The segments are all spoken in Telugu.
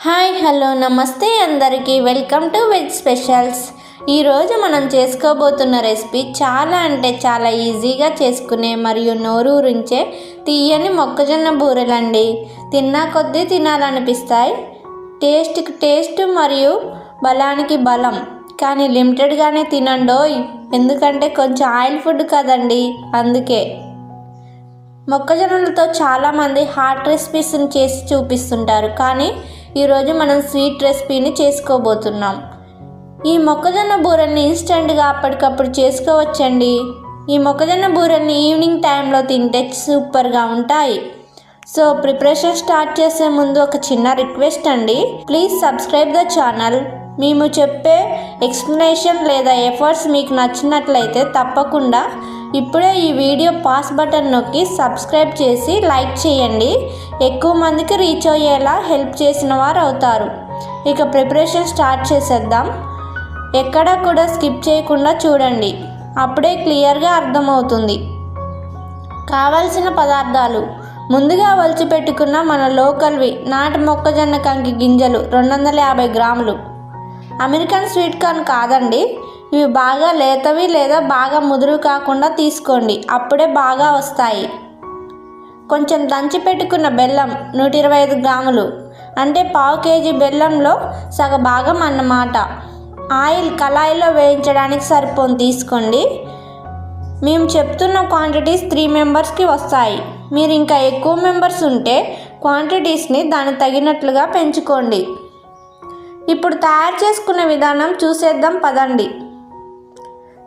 హాయ్ హలో నమస్తే అందరికీ. Welcome to veg specials. ఈరోజు మనం చేసుకోబోతున్న రెసిపీ చాలా అంటే చాలా ఈజీగా చేసుకునే మరియు నోరూరించే తీయని మొక్కజొన్న బూరెలండి. తిన్నా కొద్దీ తినాలనిపిస్తాయి. టేస్ట్కి టేస్ట్ మరియు బలానికి బలం. కానీ లిమిటెడ్గానే తినండోయ్. ఎందుకంటే కొంచెం ఆయిల్ ఫుడ్ కదండి. అందుకే. మొక్కజొన్నలతో చాలామంది హాట్ రెసిపీస్ని చేసి చూపిస్తుంటారు. కానీ ఈరోజు మనం స్వీట్ రెసిపీని చేసుకోబోతున్నాం. ఈ మొక్కజొన్న బూరని ఇన్స్టెంట్గా అప్పటికప్పుడు చేసుకోవచ్చండి. ఈ మొక్కజొన్న బూరని ఈవినింగ్ టైంలో తింటే సూపర్గా ఉంటాయి. సో ప్రిపరేషన్ స్టార్ట్ చేసే ముందు ఒక చిన్న రిక్వెస్ట్ అండి. Please subscribe the channel. మేము చెప్పే ఎక్స్ప్లెనేషన్ లేదా ఎఫర్ట్స్ మీకు నచ్చినట్లయితే తప్పకుండా ఇప్పుడే ఈ వీడియో పాస్ బటన్ నొక్కి సబ్స్క్రైబ్ చేసి లైక్ చేయండి. ఎక్కువ మందికి రీచ్ అయ్యేలా హెల్ప్ చేసిన వారు అవుతారు. ఇక ప్రిపరేషన్ స్టార్ట్ చేసేద్దాం. ఎక్కడా కూడా స్కిప్ చేయకుండా చూడండి. అప్పుడే క్లియర్గా అర్థమవుతుంది. కావలసిన పదార్థాలు. ముందుగా వలిచిపెట్టుకున్న మన లోకల్వి నాటు మొక్కజొన్న కంకి గింజలు రెండు వందల యాభై గ్రాములు. అమెరికన్ స్వీట్ కార్న్ కాదండి. ఇవి బాగా లేతవి లేదా బాగా ముదురు కాకుండా తీసుకోండి. అప్పుడే బాగా వస్తాయి. కొంచెం దంచి పెట్టుకున్న బెల్లం నూట ఇరవై ఐదు గ్రాములు. అంటే పావు కేజీ బెల్లంలో సగ భాగం అన్నమాట. ఆయిల్ కళాయిలో వేయించడానికి సరిపోని తీసుకోండి. మేము చెప్తున్న క్వాంటిటీస్ త్రీ మెంబర్స్కి వస్తాయి. మీరు ఇంకా ఎక్కువ మెంబర్స్ ఉంటే క్వాంటిటీస్ని దానికి తగినట్లుగా పెంచుకోండి. ఇప్పుడు తయారు చేసుకున్న విధానం చూసేద్దాం పదండి.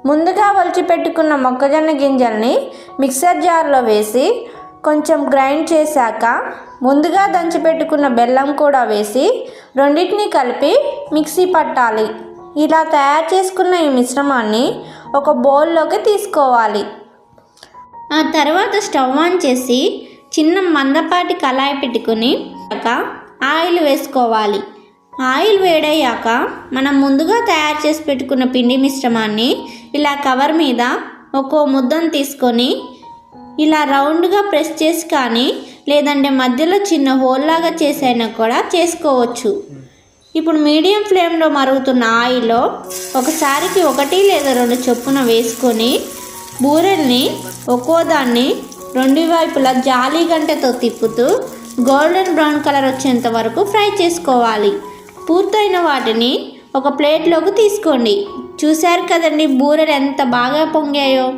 ముందుగా పెట్టుకున్న మొక్కజొన్న గింజల్ని మిక్సర్ జార్లో వేసి కొంచెం గ్రైండ్ చేశాక ముందుగా దంచిపెట్టుకున్న బెల్లం కూడా వేసి రెండింటిని కలిపి మిక్సీ పట్టాలి. ఇలా తయారు చేసుకున్న ఈ మిశ్రమాన్ని ఒక బౌల్లోకి తీసుకోవాలి. ఆ తర్వాత స్టవ్ ఆన్ చేసి చిన్న మందపాటి కళాయి పెట్టుకుని ఆయిల్ వేసుకోవాలి. ఆయిల్ వేడయ్యాక మనం ముందుగా తయారు చేసి పెట్టుకున్న పిండి మిశ్రమాన్ని ఇలా కవర్ మీద ఒక్కో ముద్దను తీసుకొని ఇలా రౌండ్గా ప్రెస్ చేసి కానీ లేదంటే మధ్యలో చిన్న హోల్లాగా చేసైనా కూడా చేసుకోవచ్చు. ఇప్పుడు మీడియం ఫ్లేమ్లో మరుగుతున్న ఆయిల్లో ఒకసారికి ఒకటి లేదా రెండు చొప్పున వేసుకొని బూరెల్ని ఒక్కో దాన్ని రెండు వైపులా జాలీ గంటతో తిప్పుతూ గోల్డెన్ బ్రౌన్ కలర్ వచ్చేంత వరకు ఫ్రై చేసుకోవాలి. పూర్తయిన వాటిని ఒక ప్లేట్లోకి తీసుకోండి. చూశారు కదండి బూరెలు ఎంత బాగా పొంగాయో.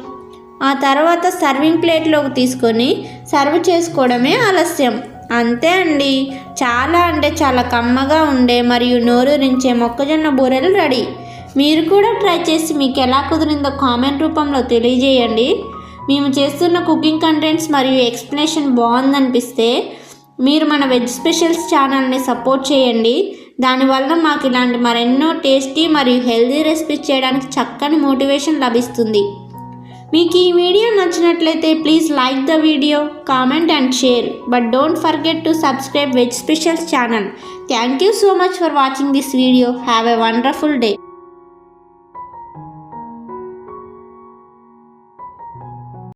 ఆ తర్వాత సర్వింగ్ ప్లేట్లోకి తీసుకొని సర్వ్ చేసుకోవడమే ఆలస్యం. అంతే అండి. చాలా అంటే చాలా కమ్మగా ఉండే మరియు నోరూరించే మొక్కజొన్న బూరెలు రెడీ. మీరు కూడా ట్రై చేసి మీకు ఎలా కుదిరిందో కామెంట్ రూపంలో తెలియజేయండి. మేము చేస్తున్న కుకింగ్ కంటెంట్స్ మరియు ఎక్స్ప్లెనేషన్ బాగుందనిపిస్తే మీరు మన వెజ్ స్పెషల్స్ ఛానల్ని సపోర్ట్ చేయండి. దానివల్ల మాకు ఇలాంటి మరెన్నో టేస్టీ మరియు హెల్దీ రెసిపీస్ చేయడానికి చక్కని మోటివేషన్ లభిస్తుంది. మీకు ఈ వీడియో నచ్చినట్లయితే please like the video comment and share. But don't forget to subscribe veg specials channel. Thank you so much for watching this video. Have a wonderful day.